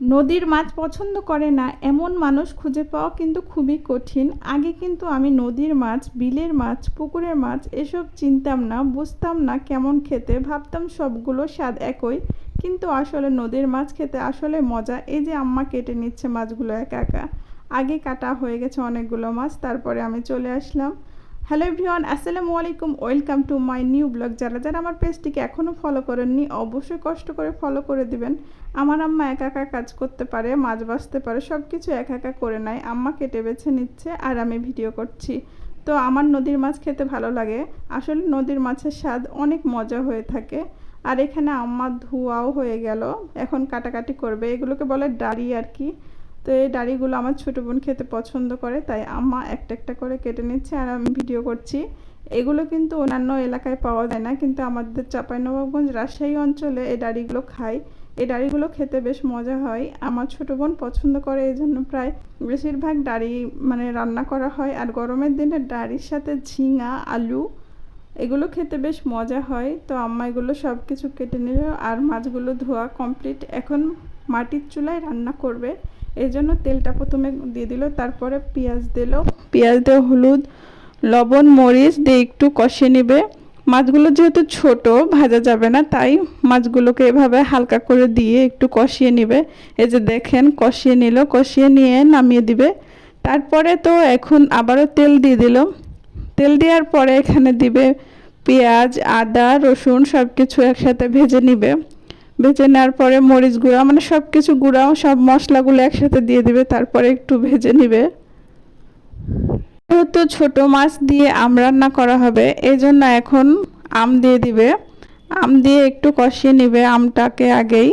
নদীর মাছ পছন্দ করে না, এমন মানুষ খুঁজে পাওয়া কিন্তু খুবই কঠিন। আগে কিন্তু আমি নদীর মাছ, বিলের মাছ, পুকুরের মাছ এসব চিনতাম না, বুঝতাম না কেমন খেতে, ভাবতাম সবগুলো স্বাদ একই। কিন্তু আসলে নদীর মাছ খেতে আসলে মজা, এই যে আম্মা কেটে নিচ্ছে মাছগুলো একা একা। আগে কাটা হয়ে গেছে অনেকগুলো মাছ, তারপরে আমি চলে আসলাম। হ্যালো এভরিওয়ান আসসালামু আলাইকুম welcome to my new blog যারা যারা আমার পেজটিকে এখনও ফলো করেননি, অবশ্যই কষ্ট করে ফলো করে দিবেন। আমার আম্মা একা একা কাজ করতে পারে, মাছ বাছতে পারে সব কিছু একা একা করে নেয়। আম্মা কেটে বেছে নিচ্ছে আর আমি ভিডিও করছি। তো আমার নদীর মাছ খেতে ভালো লাগে। আসলে নদীর মাছের স্বাদ অনেক মজা হয়ে থাকে। আর এখানে আম্মা ধোয়াও হয়ে গেল। এখন কাটাকাটি করবে। এগুলোকে বলে ডাড়ি আর কি। তো এই ডাড়িগুলো আমার ছোটো বোন খেতে পছন্দ করে, তাই আম্মা একটা একটা করে কেটে নিচ্ছে আর আমি ভিডিও করছি। এগুলো কিন্তু অন্যান্য এলাকায় পাওয়া যায় না, কিন্তু আমাদের চাঁপাইনবাবগঞ্জ রাজশাহী অঞ্চলে এই ডাড়িগুলো খাই এই ডাড়িগুলো খেতে বেশ মজা হয়। আমার ছোটো বোন পছন্দ করে, এই জন্য প্রায় বেশিরভাগ ডাড়ি মানে রান্না করা হয়। আর গরমের দিনে ডাড়ির সাথে ঝিঙা, আলু, এগুলো খেতে বেশ মজা হয়। তো আম্মা এগুলো সব কিছু কেটে নিল আর মাছগুলো ধোয়া কমপ্লিট। এখন মাটির চুলায় রান্না করবে। এই জন্য তেলটা প্রথমে দিয়ে দিল, তারপরে পেঁয়াজ দিল। পেঁয়াজ দিয়ে হলুদ, লবণ, মরিচ দিয়ে একটু কষে নেবে। মাছগুলো যেহেতু ছোট, ভাজা যাবে না, তাই মাছগুলোকে এভাবে হালকা করে দিয়ে একটু কষিয়ে নেবে। এই যে দেখেন, কষিয়ে নিল, কষিয়ে নিয়ে নামিয়ে দিবে। তারপরে তো এখন আবারও তেল দিয়ে দিল। তেল দেওয়ার পরে এখানে দিবে পেঁয়াজ, আদা, রসুন সব কিছু একসাথে ভেজে নিবে। ভেজে নেওয়ার পরে মরিচ গুঁড়া মানে সব কিছু গুঁড়াও সব মশলাগুলো একসাথে দিয়ে দিবে, তারপরে একটু ভেজে নিবে। যেহেতু ছোট মাছ দিয়ে আম রান্না করা হবে এই জন্য এখন আম দিয়ে দিবে। আম দিয়ে একটু কষিয়ে নিবে আমটাকে আগেই।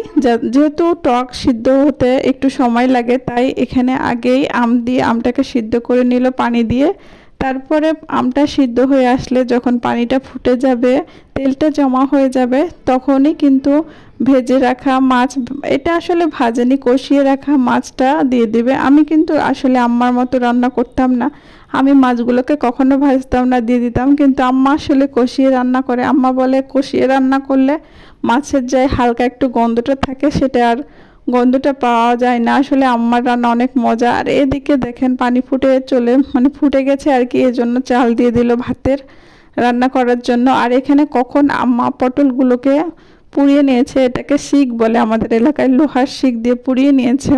যেহেতু টক সিদ্ধ হতে একটু সময় লাগে, তাই এখানে আগেই আম দিয়ে আমটাকে সিদ্ধ করে নিল পানি দিয়ে। তারপরে আমটা সিদ্ধ হয়ে আসলে যখন পানিটা ফুটে যাবে, তেলটা জমা হয়ে যাবে, তখনই কিন্তু ভেজে রাখা মাছ, এটা আসলে ভাজেনি, কষিয়ে রাখা মাছটা দিয়ে দেবে। আমি কিন্তু আসলে আম্মার মতো রান্না করতাম না। আমি মাছগুলোকে কখনো ভাজতাম না, দিয়ে দিতাম। কিন্তু আম্মা আসলে কষিয়ে রান্না করে। আম্মা বলে, কষিয়ে রান্না করলে মাছের যায় হালকা একটু গন্ধটা থাকে, সেটা আর গন্ধটা পাওয়া যায় না। আসলে আম্মার রান্না অনেক মজা। আর এদিকে দেখেন, পানি ফুটে চলে মানে ফুটে গেছে আর কি। এজন্য চাল দিয়ে দিল ভাতের রান্না করার জন্য। আর এখানে কখন আম্মা পটলগুলোকে পুড়িয়ে নিয়েছে, এটাকে শিক বলে আমাদের এলাকায় লোহার শিক দিয়ে পুড়িয়ে নিয়েছে।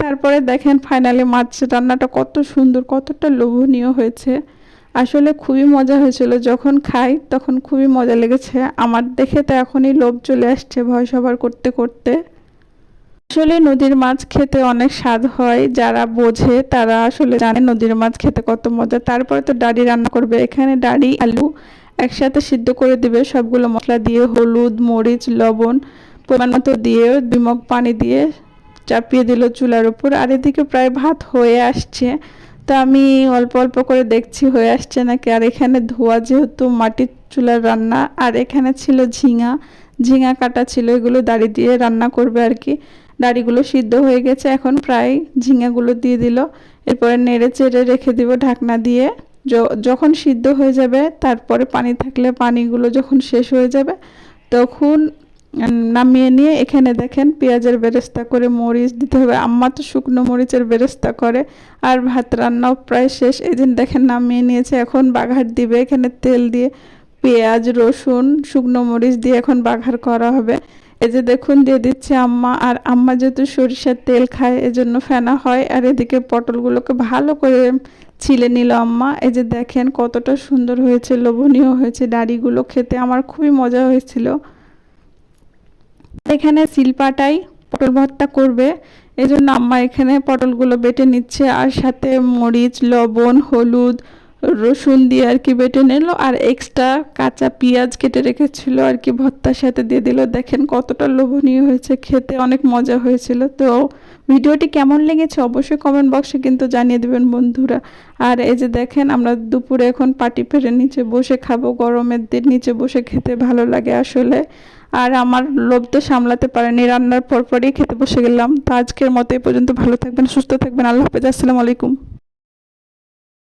তারপরে দেখেন ফাইনালি মাছ রান্নাটা কত সুন্দর, কতটা লোভনীয় হয়েছে। আসলে খুবই মজা হয়েছিল, যখন খাই তখন খুবই মজা লেগেছে। আমার দেখে তো এখনই লোভ চলে আসছে ভয় সবার করতে করতে। আসলে নদীর মাছ খেতে অনেক স্বাদ হয়, যারা বোঝে তারা আসলে জানে নদীর মাছ খেতে কত মজা। তারপরে তো ডাড়ি রান্না করবে, এখানে ডাড়ি, আলু একসাথে সিদ্ধ করে দিবে সবগুলো মশলা দিয়ে, হলুদ, মরিচ, লবণ, পরিমাণ মতো দিয়ে বিমক পানি দিয়ে চাপিয়ে দিল চুলার উপর। আর এদিকে প্রায় ভাত হয়ে আসছে। তো আমি অল্প অল্প করে দেখছি, হয়ে আসছে নাকি? আর এখানে ধোয়া যেহেতু মাটির চুলার রান্না, আর এখানে ছিল ঝিঙা। ঝিঙা কাটা ছিল, এগুলো দাড়ি দিয়ে রান্না করবে আর কি। দাড়িগুলো সিদ্ধ হয়ে গেছে, এখন প্রায় ঝিঙাগুলো দিয়ে দিল। এরপরে নেড়ে চেড়ে রেখে দিব ঢাকনা দিয়ে। যখন সিদ্ধ হয়ে যাবে, তারপরে পানি থাকলে পানিগুলো যখন শেষ হয়ে যাবে, তখন নামিয়ে নিয়ে এখানে দেখেন পেঁয়াজের বেরেস্তা করে মরিচ দিতে হবে। আম্মা তো শুকনো মরিচের বেরেস্তা করে আর ভাত রান্নাও প্রায় শেষ। এই দিন দেখেন নামিয়ে নিয়েছে, এখন বাঘার দিবে। এখানে তেল দিয়ে পেঁয়াজ, রসুন, শুকনো মরিচ দিয়ে এখন বাঘার করা হবে। এই যে দেখুন, দিয়ে দিচ্ছে আম্মা। আর আম্মা যেহেতু সরিষার তেল খায়, এজন্য ফেনা হয়। আর এদিকে পটলগুলোকে ভালো করে ছিলে নিল আম্মা। এই যে দেখেন কতটা সুন্দর হয়েছে, লোভনীয় হয়েছে ডাড়িগুলো খেতে। আমার খুবই মজা হয়েছিল। এখানে শিল্পাটাই পটল ভর্তা করবে। এই জন্য আম্মা এখানে পটলগুলো বেটে নিচ্ছে। আর সাথে মরিচ, লবণ, হলুদ রসুন দিয়ে আর কি বেটে নিল, আর এক্সট্রা কাঁচা পেঁয়াজ কেটে রেখেছিল আর কি ভর্তার সাথে দিয়ে দিল। দেখেন কতটা লোভনীয় হয়েছে, খেতে অনেক মজা হয়েছিল। তো ভিডিওটি কেমন লেগেছে অবশ্যই কমেন্ট বক্সে কিন্তু জানিয়ে দেবেন বন্ধুরা। আর এই যে দেখেন, আমরা দুপুরে এখন পাটি ফেরে নিচে বসে খাব, গরমের দিন নিচে বসে খেতে ভালো লাগে আসলে। আর আমার লোভ তো সামলাতে পারেনি, রান্নার পরপরই খেতে বসে গেলাম। তো আজকের মতো এই পর্যন্ত, ভালো থাকবেন, সুস্থ থাকবেন, আল্লাহ হাফেজ, আসসালামু আলাইকুম।